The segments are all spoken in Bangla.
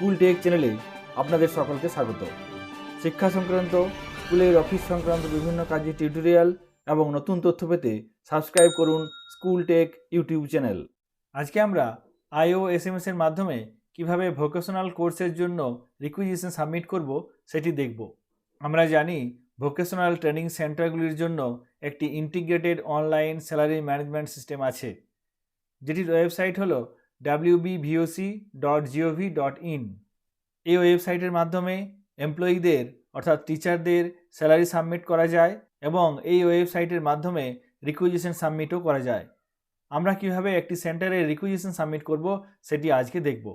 স্কুল টেক চ্যানেলে আপনাদের সকলকে স্বাগত। শিক্ষা সংক্রান্ত, স্কুলের অফিস সংক্রান্ত বিভিন্ন কাজের টিউটোরিয়াল এবং নতুন তথ্য পেতে সাবস্ক্রাইব করুন স্কুল টেক ইউটিউব চ্যানেল। আজকে আমরা আইও এস এম এর মাধ্যমে কীভাবে ভোকেশনাল কোর্সের জন্য রিকুইজিশন সাবমিট করব সেটি দেখব। আমরা জানি ভোকেশনাল ট্রেনিং সেন্টারগুলির জন্য একটি integrated online salary management system আছে। যেটির ওয়েবসাইট হলো WBVOC dot GOV dot in এই ওয়েবসাইটের মাধ্যমে এমপ্লয়ীদের অর্থাৎ টিচারদের স্যালারি সাবমিট করা যায় এবং এই ওয়েবসাইটের মাধ্যমে রিকুইজিশন সাবমিটও করা যায়। আমরা কীভাবে একটি সেন্টারে রিকুইজিশন সাবমিট করব সেটি আজকে দেখব।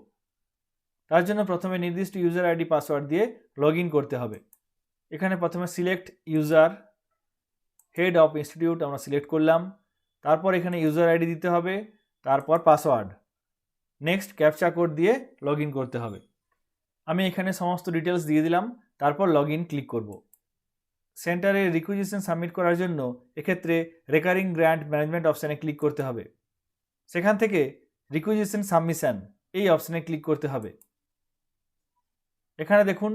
তার জন্য প্রথমে নির্দিষ্ট ইউজার আইডি পাসওয়ার্ড দিয়ে লগ করতে হবে। এখানে প্রথমে select user head of institute আমরা সিলেক্ট করলাম। তারপর এখানে ইউজার আইডি দিতে হবে, তারপর পাসওয়ার্ড নেক্সট ক্যাপচা কোড দিয়ে লগ করতে হবে। আমি এখানে সমস্ত ডিটেলস দিয়ে দিলাম, তারপর লগ ক্লিক করব। সেন্টারে রিকুইজিশন সাবমিট করার জন্য এক্ষেত্রে রেকারিং গ্র্যান্ট ম্যানেজমেন্ট অপশানে ক্লিক করতে হবে। সেখান থেকে রিকুইজিশন সাবমিশন এই অপশানে ক্লিক করতে হবে। এখানে দেখুন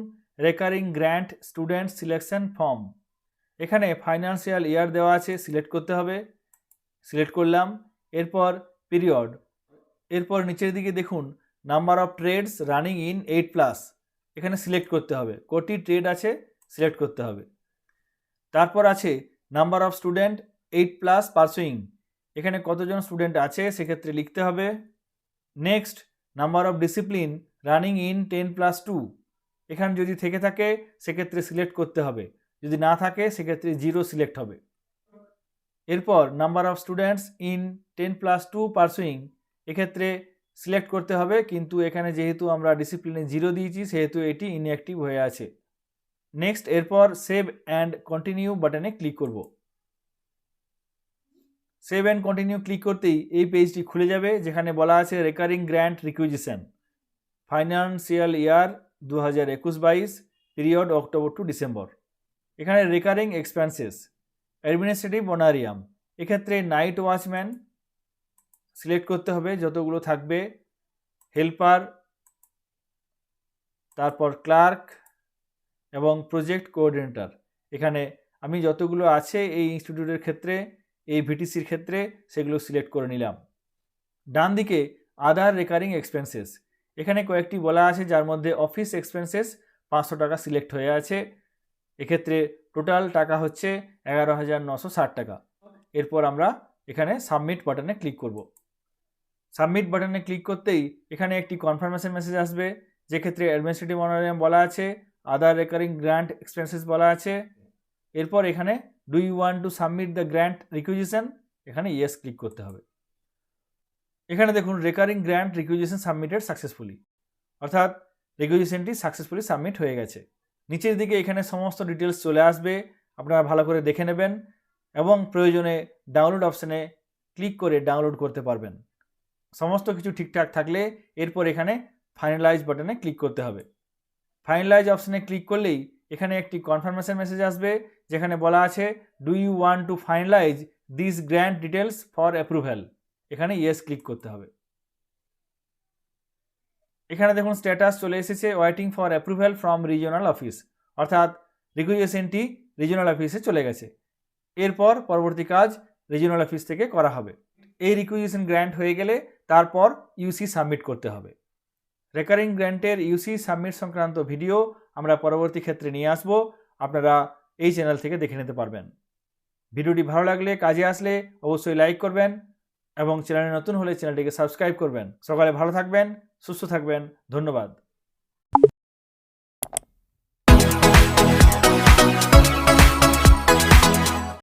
recurring grant student selection form এখানে ফাইন্যান্সিয়াল ইয়ার দেওয়া আছে সিলেক্ট করতে হবে। সিলেক্ট করলাম, এরপর পিরিয়ড এরপর নিচের দিকে দেখুন number of trades running in eight plus এখানে সিলেক্ট করতে হবে। কোটি ট্রেড আছে সিলেক্ট করতে হবে। তারপর আছে number of student eight plus pursuing এখানে কতজন স্টুডেন্ট আছে, সেক্ষেত্রে লিখতে হবে। Next number of discipline running in ten plus two এখানে যদি থেকে থাকে, সেক্ষেত্রে সিলেক্ট করতে হবে। যদি না থাকে, সেক্ষেত্রে জিরো সিলেক্ট হবে। এরপর number of students in ten plus two pursuing এক্ষেত্রে সিলেক্ট করতে হবে, কিন্তু এখানে যেহেতু আমরা ডিসিপ্লিনে জিরো দিয়েছি, সেহেতু এটি ইনঅ্যাক্টিভ হয়ে আছে। নেক্সট এরপর সেভ অ্যান্ড কন্টিনিউ বাটনে ক্লিক করব। সেভ অ্যান্ড কন্টিনিউ ক্লিক করতেই এই পেজটি খুলে যাবে, যেখানে বলা আছে recurring grant requisition financial year দু হাজার একুশ বাইশ পিরিয়ড অক্টোবর টু ডিসেম্বর এখানে রেকারিং এক্সপেন্সেস অ্যাডমিনিস্ট্রেটিভ অনারিয়াম এক্ষেত্রে নাইট ওয়াচম্যান সিলেক্ট করতে হবে যতগুলো থাকবে। হেল্পার, তারপর ক্লার্ক এবং প্রজেক্ট কোঅর্ডিনেটর। এখানে আমি যতগুলো আছে এই ইনস্টিটিউটের ক্ষেত্রে, এই ভিটিসির ক্ষেত্রে, সেগুলো সিলেক্ট করে নিলাম। ডান দিকে আদার রেকারিং এক্সপেন্সেস। এখানে কয়েকটি বলা আছে, যার মধ্যে অফিস এক্সপেন্সেস পাঁচশো টাকা সিলেক্ট হয়ে আছে। এক্ষেত্রে টোটাল টাকা হচ্ছে এগারো হাজার নশো ষাট টাকা। এরপর আমরা এখানে সাবমিট বাটনে ক্লিক করব। সাবমিট বাটনে ক্লিক করতেই এখানে একটি কনফার্মেশন মেসেজ আসবে। যে ক্ষেত্রে অ্যাডমিনিস্ট্রেটিভ অনারিয়াম বলা আছে আদার রেকারিং গ্র্যান্ট এক্সপেন্সেস বলা আছে। এরপর এখানে do you want to submit the grant requisition এখানে ইয়েস ক্লিক করতে হবে। এখানে দেখুন recurring grant requisition submitted successfully অর্থাৎ রিকুইজিশনটি সাকসেসফুলি সাবমিট হয়ে গেছে। নিচের দিকে এখানে সমস্ত ডিটেলস চলে আসবে, আপনারা ভালো করে দেখে নেবেন এবং প্রয়োজনে ডাউনলোড অপশানে ক্লিক করে ডাউনলোড করতে পারবেন। সমস্ত কিছু ঠিকঠাক থাকলে এরপর এখানে ফাইনালাইজ বাটনে ক্লিক করতে হবে। ফাইনালাইজ অপশানে ক্লিক করলেই এখানে একটি কনফার্মেশন মেসেজ আসবে, যেখানে বলা আছে do you want to finalize this grant details for approval এখানে ইয়েস ক্লিক করতে হবে। এখানে দেখুন স্ট্যাটাস চলে এসেছে waiting for approval from regional office অর্থাৎ রিকুইজেশনটি রিজিওনাল অফিসে চলে গেছে। এরপর পরবর্তী কাজ রিজিওনাল অফিস থেকে করা হবে। এই রিকুইজিশন গ্র্যান্ট হয়ে গেলে তারপর ইউসি সাবমিট করতে হবে। রেকারিং গ্র্যান্টের ইউসি সাবমিট সংক্রান্ত ভিডিও আমরা পরবর্তী ক্ষেত্রে নিয়ে আসব। আপনারা এই চ্যানেল থেকে দেখে নিতে পারবেন। ভিডিওটি ভালো লাগলে, কাজে আসলে অবশ্যই লাইক করবেন এবং চ্যানেলে নতুন হলে চ্যানেলটিকে সাবস্ক্রাইব করবেন। সকালে ভালো থাকবেন, সুস্থ থাকবেন। ধন্যবাদ।